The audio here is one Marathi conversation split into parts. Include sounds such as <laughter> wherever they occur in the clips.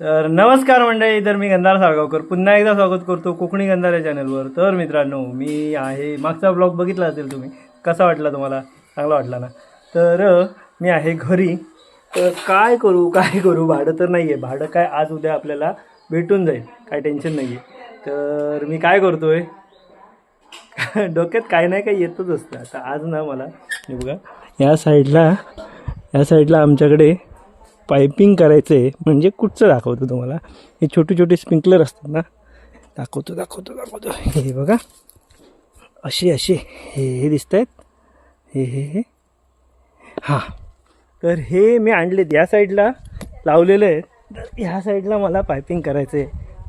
तर नमस्कार मंडळी तर मी गंधार साळगावकर. पुन्हा एकदा स्वागत करतो कोकणी गंधार या चॅनलवर तर मित्रांनो मी आहे मागचा ब्लॉग बघितला असेल तुम्ही कसा वाटला तुम्हाला? चांगला वाटला ना? तर मी आहे घरी. तर काय करू काय करू? भाडं तर नाही आहे भाडं काय आज उद्या आपल्याला भेटून जाईल. काय टेन्शन नाही आहे तर मी काय करतो आहे <laughs> डोक्यात काय नाही काय येतच असतं. आता आज ना मला बघा या साईडला या साईडला आमच्याकडे पायपिंग करायचं आहे म्हणजे कुठचं दाखवतो तुम्हाला? हे छोटे छोटे स्प्रिंकलर असतात ना? दाखवतो दाखवतो दाखवतो. हे बघा. असे असे. हे हे दिसत आहेत हे हे हे. हां. तर हे मी आणले या साईडला. लावलेलं आहे तर ह्या साईडला मला पायपिंग करायचं आहे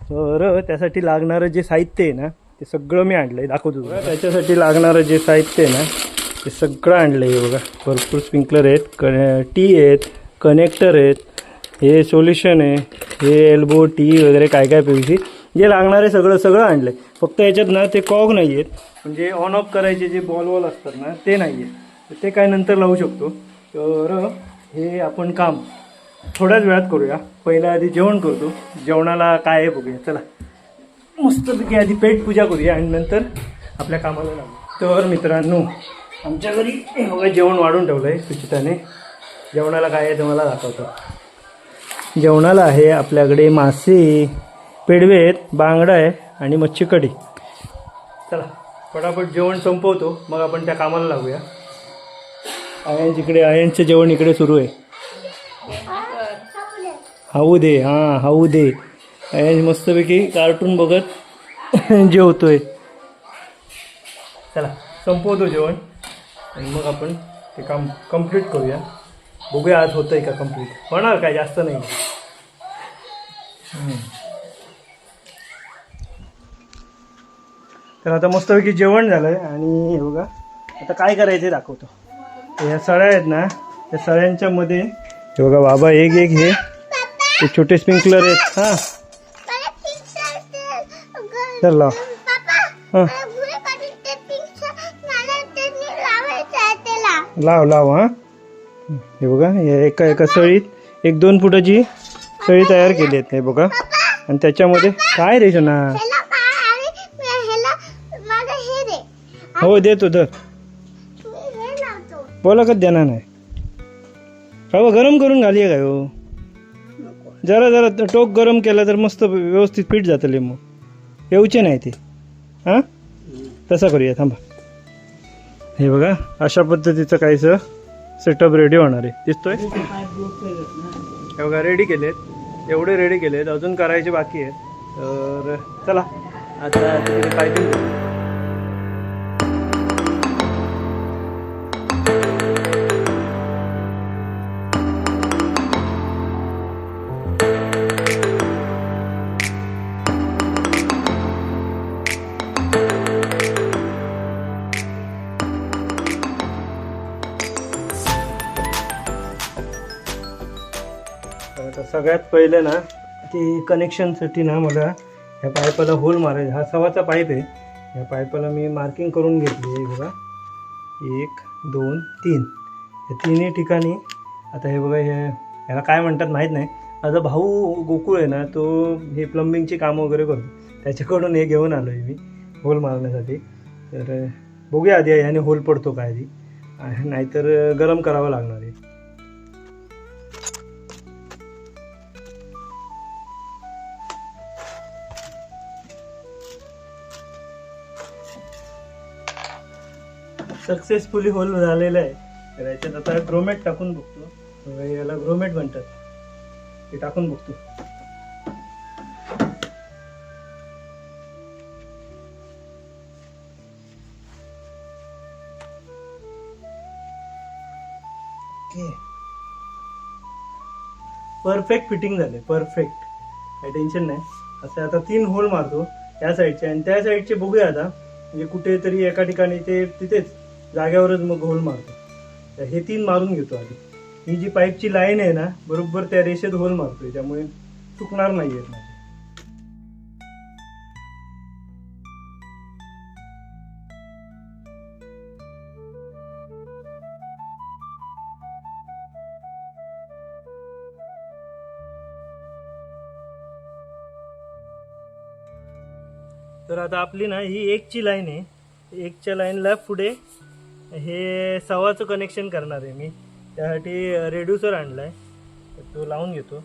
तर त्यासाठी लागणारं जे साहित्य आहे ना ते सगळं मी आणलं आहे दाखवतो बघा त्याच्यासाठी लागणारं जे साहित्य आहे ना ते सगळं आणलं आहे बघा. भरपूर स्प्रिंकलर आहेत. क टी आहेत. कनेक्टर आहेत हे सोल्युशन आहे हे एल्बो टी वगैरे काय काय पी जे लागणार आहे सगळं सगळं आणलं आहे फक्त याच्यात ना ते कॉग नाही आहेत म्हणजे ऑन ऑफ करायचे जे बॉल वॉल असतात ना ते नाही आहेत ते काय नंतर लावू शकतो. तर हे आपण काम थोड्याच वेळात करूया. पहिल्या आधी जेवण करतो. जेवणाला काय आहे बघूया. चला. मस्तपैकी आधी पेट पूजा करूया आणि नंतर आपल्या कामाला लागू. तर मित्रांनो आमच्या घरी हे बघा जेवण वाढून ठेवलं आहे सुचिताने. जेवणाला काय आहे तुम्हाला दाखवतो. जेवणाला आहे आपल्याकडे मासे पेडवे आहेत बांगडा आहे आणि मच्छी कढी चला पटापट जेवण संपवतो मग आपण त्या कामाला लागूया. आयन इकडे आयनचं जेवण इकडे सुरू आहे. हाऊ दे हां हाऊ दे. आयन मस्तपैकी कार्टून बघत <laughs> जेवतोय. चला संपवतो जेवण आणि मग आपण ते काम कंप्लीट करूया. बघूया आज होतं आहे का कंप्लीट होणार काय? जास्त नाही. तर आता मस्तपैकी जेवण झालं आहे आणि हे बघा आता काय करायचं दाखवतो. ह्या सळ्या आहेत ना त्या सळ्यांच्या मध्ये हे बघा बाबा एक एक हे ते छोटे स्प्रिंकलर आहेत. हां. चल. लाव हां लाव लाव हां. हे बघा हे एका एका सळीत एक दोन फुटाची सळी तयार केली आहेत हे बघा. आणि त्याच्यामध्ये काय रे ना हो देतो तर बोला का देणार नाही? बाबा गरम करून घाली काय हो? जरा जरा टोक गरम केला तर मस्त व्यवस्थित पीठ जातं लिंबू येऊचे नाही ते. हां? तसं करूया थांबा. हे बघा अशा पद्धतीचं काहीसं सेटअप रेडी होणार आहे. दिसतोय? हे बघा रेडी केलेत. एवढे रेडी केलेत. अजून करायचे बाकी आहे तर चला आता तिकडे सगळ्यात पहिले ना ते कनेक्शनसाठी ना मला ह्या पाईपाला होल मारायचा. हा सवाचा पाईप आहे. ह्या पाईपाला मी मार्किंग करून घेतली आहे बघा. एक दोन तीन. या तिन्ही ठिकाणी आता हे बघा हे ह्याला काय म्हणतात माहीत नाही. माझा भाऊ गोकुळ आहे ना तो हे प्लंबिंगची कामं वगैरे करतो. त्याच्याकडून हे घेऊन आलो आहे मी होल मारण्यासाठी. तर बघूया आधी ह्याने होल पडतो काय आधी. नाहीतर गरम करावं लागणार आहे. सक्सेसफुली होल झालेलं आहे. तर याच्यात आता ग्रोमेट टाकून बघतो. याला ग्रोमेट म्हणतात. ते टाकून बघतो. परफेक्ट फिटिंग झाले परफेक्ट काही टेन्शन नाही. असं आता तीन होल मारतो. त्या साईडचे आणि त्या साईडचे बघूया आता. म्हणजे कुठेतरी एका ठिकाणी ते तिथेच. जाग्यावरच मग घोल मारतो. तर हे तीन मारून घेतो आधी ही जी पाईपची लाईन आहे ना बरोबर त्या रेषेत होल मारतोय. त्यामुळे चुकणार नाही आहेत माझे. तर आता आपली ना ही एकची लाईन आहे. एकच्या लाईनला पुढे हे सव्वाचं कनेक्शन करणार आहे मी. त्यासाठी रेड्युसर आणला आहे तो लावून घेतो.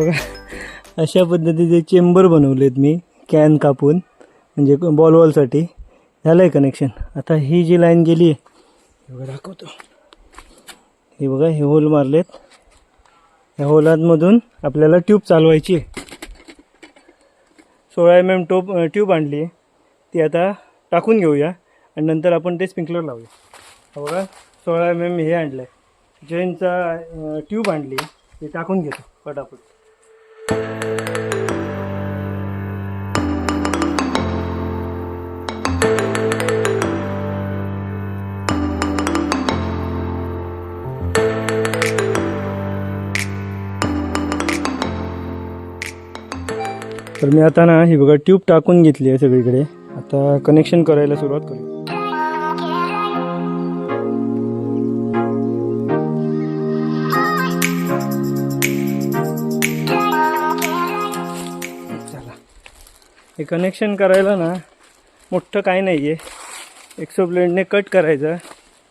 बघा. अशा पद्धतीचे चेंबर बनवलेत मी कॅन कापून म्हणजे बॉलवॉलसाठी झालं आहे कनेक्शन. आता ही जी लाईन गेली आहे बघा दाखवतो. हे बघा हे होल मारलेत. ह्या होलांमधून आपल्याला ट्यूब चालवायची आहे. सोळा एम एम टोप ट्यूब आणली आहे. ती आता टाकून घेऊया आणि नंतर आपण ते स्प्रिंकलर लावूया. बघा सोळा एम एम हे आणलं आहे जैनचा ट्यूब आणली आहे. ते टाकून घेतो पटापट तर मी आता ना ही बघा ट्यूब टाकून घेतली आहे सगळीकडे. आता कनेक्शन करायला सुरुवात करू. चला. हे कनेक्शन करायला ना मोठं काय नाही आहे एक्सो ब्लेडने कट करायचं.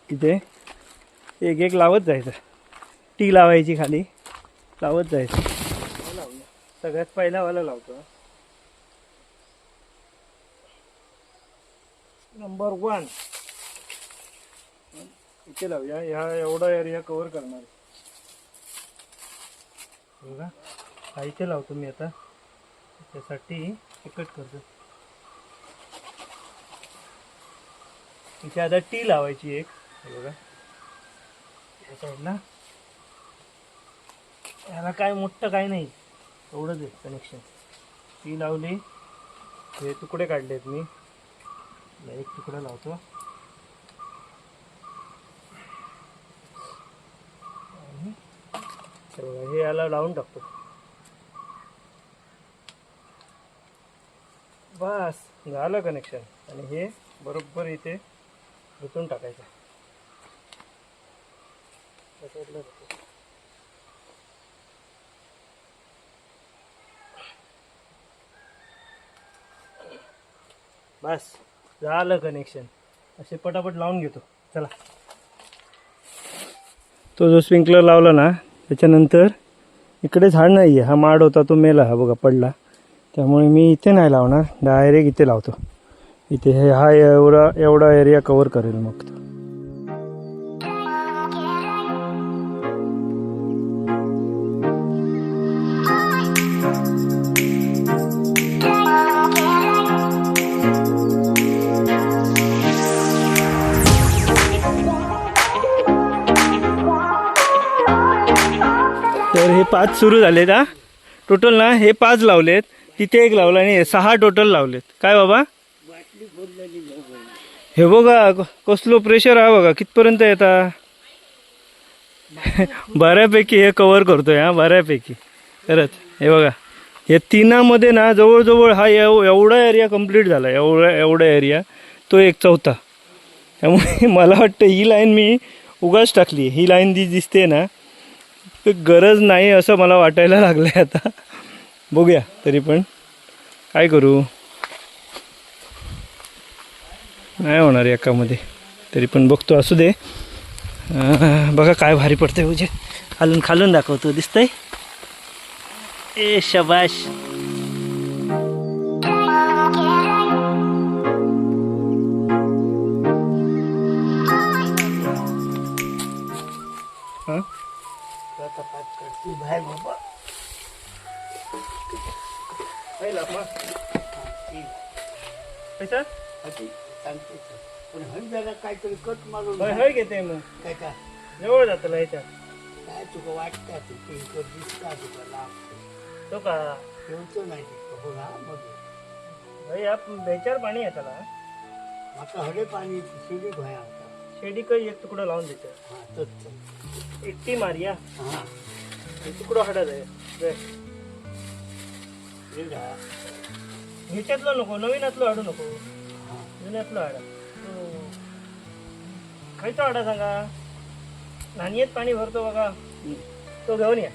इथे एक एक लावत जायचं. टी लावायची खाली. लावत जायचं. सगळ्यात पहिलावाला लावतो. नंबर वन इथे लावूया ह्या एवढा एरिया कव्हर करणार बघा हा इथे लावतो मी आता. त्यासाठी कट करतो. इथे आता टी लावायची एक. बघा. या साईडला याला काय मोठं काय नाही. एवढंच आहे कनेक्शन ती लावली. हे तुकडे काढलेत मी. एक तुकडा लावतो हे याला लावून टाकतो बस झालं कनेक्शन आणि हे बरोबर इथे गुंतून टाकायचं. बस. झालं कनेक्शन असे पटापट लावून घेतो. चला. तो जो स्प्रिंकलर लावला ना त्याच्यानंतर इकडे झाड नाही आहे हा माड होता तो मेला. हा बघा पडला. त्यामुळे मी इथे नाही लावणार. डायरेक्ट इथे लावतो. इथे हे हा एवढा एवढा एरिया कवर करेल मग तो. पाच सुरू झालेत हा. टोटल ना हे पाच लावलेत तिथे एक लावला आणि सहा टोटल लावलेत. काय बाबा? हे बघा कसलो प्रेशर हा बघा कितपर्यंत येता <laughs> बऱ्यापैकी हे कवर करतोय हा बऱ्यापैकी. खरंच हे बघा. या तिनामध्ये ना जवळजवळ हा एव एवढा एरिया कंप्लीट झाला एवढा एवढा एरिया तो एक चौथा. त्यामुळे <laughs> मला वाटतं ही लाईन मी उगाच टाकली. ही लाईन जी दिसते ना गरज नाही असं मला वाटायला लागलं आहे आता. बघूया तरी पण. काय करू? नाही होणार एकामध्ये. तरी पण बघतो असू दे. बघा काय भारी पडतंय म्हणजे खालून खालून दाखवतो दिसतंय? ए शबाश. पैसा? पण हर जरा काहीतरी कट मारून होय होय घेते मग. काय का? जवळ जातं ह्याच्यात काय तुका वाटतं ते पिंकर दिसता तुका लाभ तो का? ठेवतो नाही तिथं हो ना मग. भाई आप बेचार पाणी आहे त्याला. आता हडे पाणी शिडी भया होता शेडी काही एक तुकडा लावून देते. हा तोच एकटी मारिया. हा. तुकडा हडा जाय जाय. हे घ्या. ह्याच्यातलं नको नवीनातलं हाडू नको. हा जुन्यातलं हाडा. तो खायचा हाडा सांगा? नाणीत पाणी भरतो बघा. तो घेऊन या.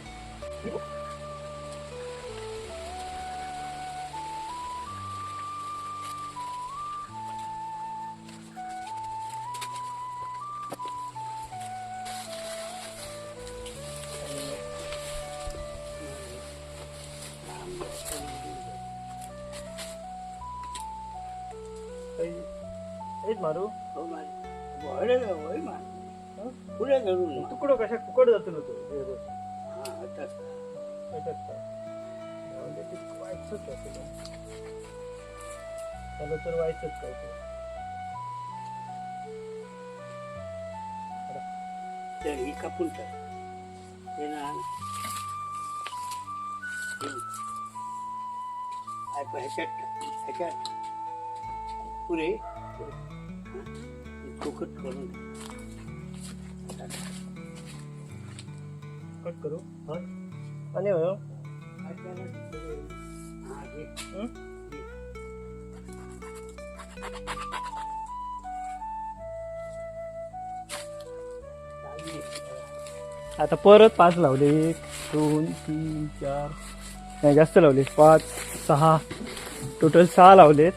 हेच मारू हो मारी. हडे होय मा पुढे धरून मा. तुकडो कशा कुकड जातो तो हा आता त्याला तर व्हायचंच काय ते तर ही कापून टाक ह्याच्यात. ह्याच्यात पुरे फुकट करून. कट करू आणि हो हा, हे. आता परत पाच लावले एक दोन तीन चार नाही जास्त लावले पाच सहा टोटल सहा लावलेत.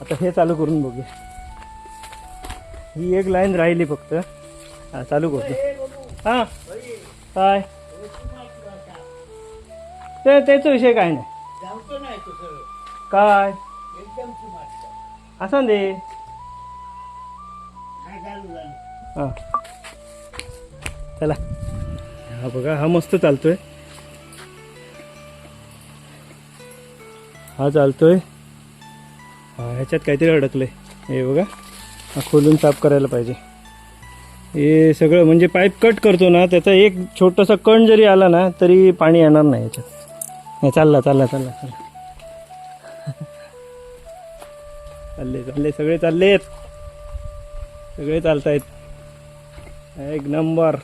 आता हे चालू करून बघूया. ही एक लाईन राहिली फक्त. हा चालू करतो. हा काय? ते त्याचा विषय काय नाही. काय? असा असं दे. हा. चला. हा बघा हा मस्त चालतोय. हा चालतोय. हा ह्याच्यात काहीतरी अडकलंय. हे बघा हा खोलून साफ करायला पाहिजे. हे सगळं म्हणजे पाईप कट करतो ना त्याचा एक छोटासा कण जरी आला ना तरी पाणी येणार नाही याच्यात. नाही चालला चालला चालला चालला. चालले चालले सगळे चाललेत. सगळे चालतायत. एक नंबर.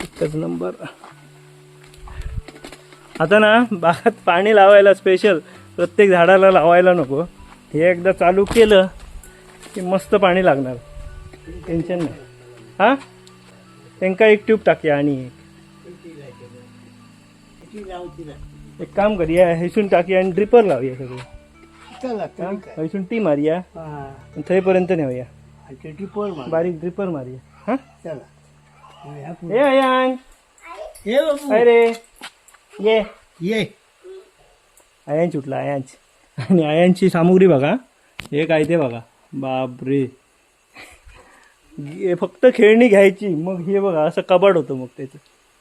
एकच नंबर. आता ना बागात पाणी लावायला स्पेशल प्रत्येक झाडाला लावायला नको. हे एकदा चालू केलं की मस्त पाणी लागणार. टेन्शन नाही. हां? त्यांका एक ट्यूब टाकूया आणि एक. एक काम करूया हैसून टाकूया आणि ड्रिपर लावूया सगळं. हैसून टी मारूया. थंयपर्यंत नेऊया. बारीक ड्रिपर मारूया. हां? चला. हे पुढे. ये. ये. आयांच उठला आयांच. आणि आयांची सामुग्री बघा. हे काय ते बघा. बापरे. हे फक्त खेळणी घ्यायची. मग हे बघा असं कबाड होतं मग त्याचं.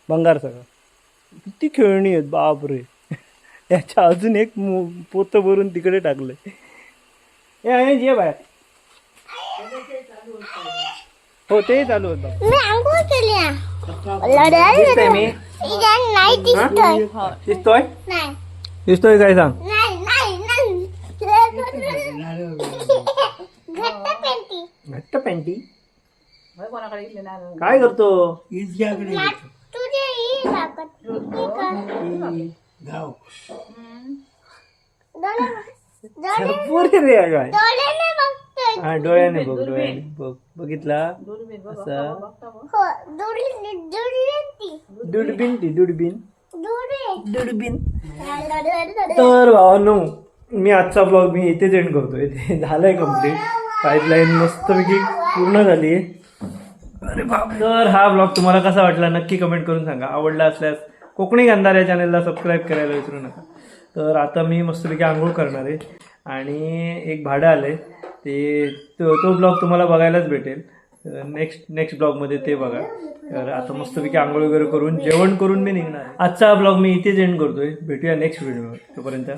भंगार सगळं. किती खेळणी आहेत बापरे. याच्या अजून एक मो- पोतं भरून तिकडे टाकलंय. हे आयांच ये बाय हो ते चालू होतं. मी दिसतंय मी नाही दिसतोय दिसतोय नाही दिसतोय काय सांग नाही नाही नाही नारळ घट्ट पेंटी घट्ट पॅन्टी काय करतो इतक्याकडे. तुझे ही लागत ही कर. गाव डोळे डोळे पोरे रे काय डोळ्याने हा डोळ्याने बघ डोळ्याने बघ. बघितला? असा. हो दुडबिन ती दुडबिन दुडबिन तर भावांनो मी आजचा ब्लॉग मी इथेच एंड करतोय ते झालंय कंप्लीट पाईपलाईन मस्तपैकी पूर्ण झाली. अरे बाप तर हा ब्लॉग तुम्हाला कसा वाटला नक्की कमेंट करून सांगा. आवडला असल्यास कोकणी गंधार या चॅनलला सबस्क्राईब करायला विसरू नका. तर आता मी मस्तपैकी आंघोळ करणार आहे. आणि एक भाडं आलं आहे ते तो तो ब्लॉग तुम्हाला बघायलाच भेटेल. नेक्स्ट नेक्स्ट ब्लॉगमध्ये ते बघा. तर आता मस्तपैकी आंघोळ वगैरे करून जेवण करून मी निघणार आजचा ब्लॉग मी इथेच एंड करतोय. भेटूया नेक्स्ट व्हिडिओ तोपर्यंत.